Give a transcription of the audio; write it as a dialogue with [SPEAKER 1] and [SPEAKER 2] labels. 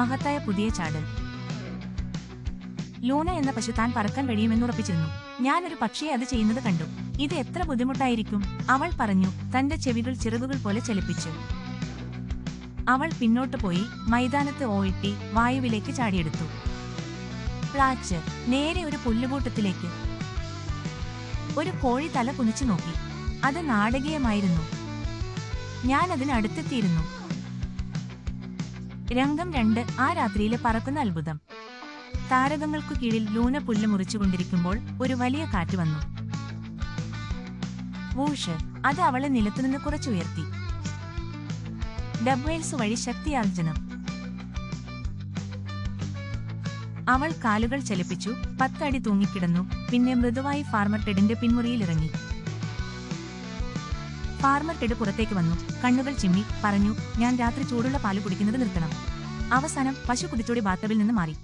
[SPEAKER 1] മഹത്തായ പുതിയ ചാടൽ ലൂന എന്ന പശു താൻ പറക്കാൻ കഴിയുമെന്നുറപ്പിച്ചിരുന്നു ഞാനൊരു പക്ഷിയെ അത് ചെയ്യുന്നത് കണ്ടു. ഇത് എത്ര ബുദ്ധിമുട്ടായിരിക്കും? അവൾ പറഞ്ഞു തന്റെ ചെവികൾ ചിറകുകൾ പോലെ ചലിപ്പിച്ചു. അവൾ പിന്നോട്ട് പോയി മൈതാനത്ത് ഓയിട്ടി വായുവിലേക്ക് ചാടിയെടുത്തു. പ്ലാച്ച് നേരെ ഒരു പുല്ലുകൂട്ടത്തിലേക്ക്. ഒരു കോഴി തല കുനിച്ചു നോക്കി. അത് നാടകീയമായിരുന്നു. ഞാൻ അതിന് അടുത്തെത്തിയിരുന്നു രംഗം രണ്ട് ആ രാത്രിയിലെ പറക്കുന്ന അത്ഭുതം. താരകങ്ങൾക്കു കീഴിൽ ലൂന പുല്ല് മുറിച്ചുകൊണ്ടിരിക്കുമ്പോൾ ഒരു വലിയ കാറ്റ് വന്നു. വൂഷ് അത് അവളെ നിലത്തുനിന്ന് കുറച്ചുയർത്തി ഡബ്വെയിൽസ് വഴി ശക്തിയാർജനം. അവൾ കാലുകൾ ചലിപ്പിച്ചു പത്തടി തൂങ്ങിക്കിടന്നു പിന്നെ മൃദുവായി ഫാർമർ ടെഡിന്റെ പിന്മുറിയിലിറങ്ങി ഫാർമർ കെട് പുറത്തേക്ക് വന്നു. കണ്ണുകൾ ചിമ്മി പറഞ്ഞു ഞാൻ രാത്രി ചൂടുള്ള പാൽ കുടിക്കുന്നത് നിർത്തണം. അവസാനം പശു കുതിച്ചോടി ബാത്തബിൽ നിന്ന് മാറി.